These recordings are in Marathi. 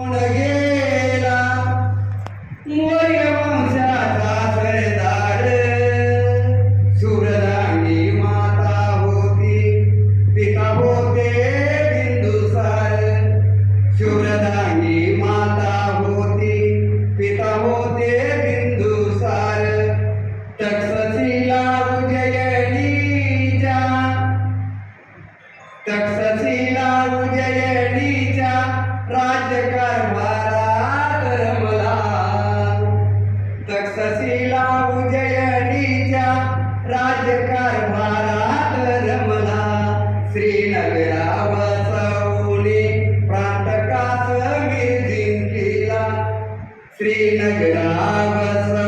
again. बसिला उजयणीच्या राजकारभारात रमला. श्रीनगरा बसवणे प्रांतकास मी जिंकिला. श्रीनगरा बसव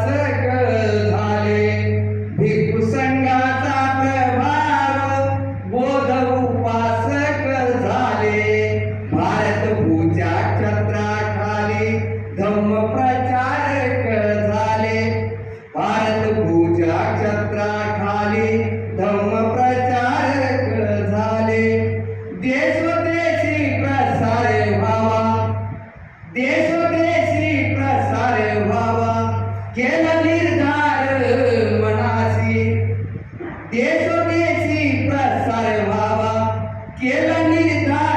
entrar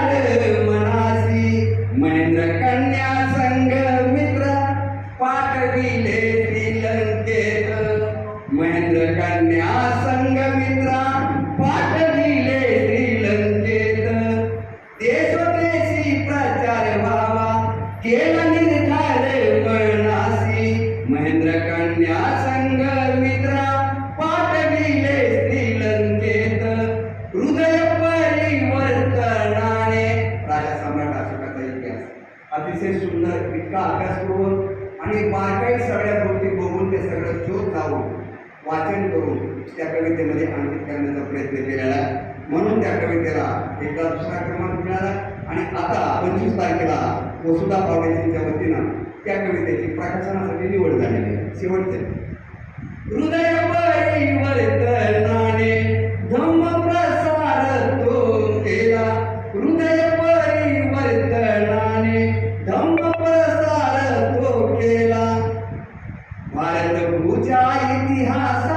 एका अभ्यास करून आणि बारकाई सगळ्या गोष्टी बघून ते सगळं शोध लावून वाचन करून त्या कवितेमध्ये अंकित करण्याचा प्रयत्न केलेला आहे. म्हणून त्या कवितेला एकदा दुसरा क्रमांक मिळाला आणि आता पंचवीस तारखेला वसुधा पावडे वतीनं त्या कवितेची प्रकाशनासाठी निवड झालेली आहे. शेवटचे. हृदय ইতিহাস